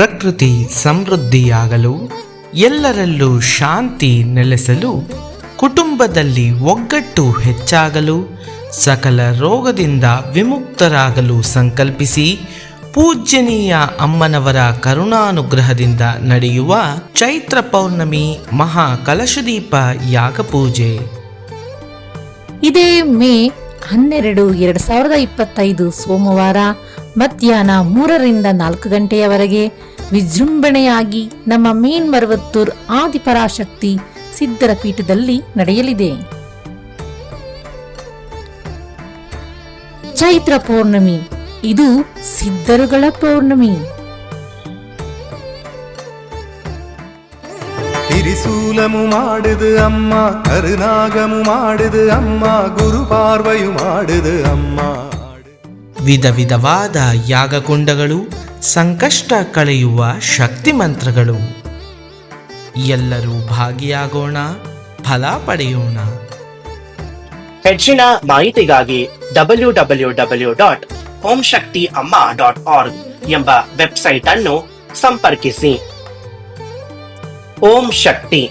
ಪ್ರಕೃತಿ ಸಮೃದ್ಧಿಯಾಗಲು, ಎಲ್ಲರಲ್ಲೂ ಶಾಂತಿ ನೆಲೆಸಲು, ಕುಟುಂಬದಲ್ಲಿ ಒಗ್ಗಟ್ಟು ಹೆಚ್ಚಾಗಲು, ಸಕಲ ರೋಗದಿಂದ ವಿಮುಕ್ತರಾಗಲು ಸಂಕಲ್ಪಿಸಿ, ಪೂಜ್ಯನೀಯ ಅಮ್ಮನವರ ಕರುಣಾನುಗ್ರಹದಿಂದ ನಡೆಯುವ ಚೈತ್ರ ಪೌರ್ಣಮಿ ಮಹಾ ಕಲಶದೀಪ ಯಾಗ ಪೂಜೆ. ಇದೇ ಮೇ ಹನ್ನೆರಡು, ಎರಡು ಸಾವಿರದ ಇಪ್ಪತ್ತೈದು ಸೋಮವಾರ ಮಧ್ಯಾಹ್ನ ಮೂರರಿಂದ ನಾಲ್ಕು ಗಂಟೆಯವರೆಗೆ ವಿಜೃಂಭಣೆಯಾಗಿ ನಮ್ಮ ಮೀನ್ ಮರವತ್ತೂರ್ ಆದಿಪರಾಶಕ್ತಿ ಸಿದ್ಧರ ಪೀಠದಲ್ಲಿ ನಡೆಯಲಿದೆ. ಚೈತ್ರ ಪೌರ್ಣಮಿ, ಇದು ಸಿದ್ಧರುಗಳ ಪೌರ್ಣಮಿ. ತಿರಿಸೂಲಮು ಮಾಡುದು ಅಮ್ಮ, ಕರುನಾಗಮು ಮಾಡುದು ಅಮ್ಮ ಗುರು ಪಾರ್ವಯು ಮಾಡುದು ಅಮ್ಮ. ವಿಧ ವಿಧವಾದ ಯಾಗಕುಂಡಗಳು ಸಂಕಷ್ಟ ಕಳೆಯುವ ಶಕ್ತಿ ಮಂತ್ರಗಳು. ಎಲ್ಲರೂ ಭಾಗಿಯಾಗೋಣ, ಫಲ ಪಡೆಯೋಣ. ಹೆಚ್ಚಿನ ಮಾಹಿತಿಗಾಗಿ W W W dot Om Shakti Amma dot org ಎಂಬ ವೆಬ್ಸೈಟ್ ಅನ್ನು ಸಂಪರ್ಕಿಸಿ. ಓಂ ಶಕ್ತಿ.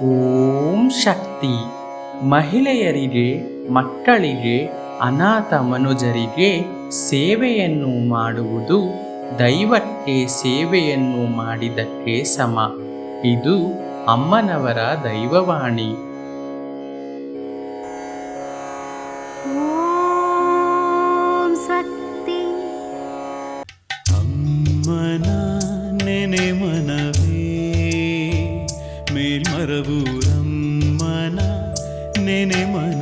ಓಂ ಶಕ್ತಿ. ಮಹಿಳೆಯರಿಗೆ ಮಕ್ಕಳಿಗೆ ಅನಾಥ ಮನುಜರಿಗೆ ಸೇವೆಯನ್ನು ಮಾಡುವುದು ದೈವಕ್ಕೆ ಸೇವೆಯನ್ನು ಮಾಡಿದಕ್ಕೆ ಸಮ. ಇದು ಅಮ್ಮನವರ ದೈವವಾಣಿ. ಶಕ್ತಿ. ಅಮ್ಮನ ನೆನೆ ಮನ மறவூரம் மன நினை மன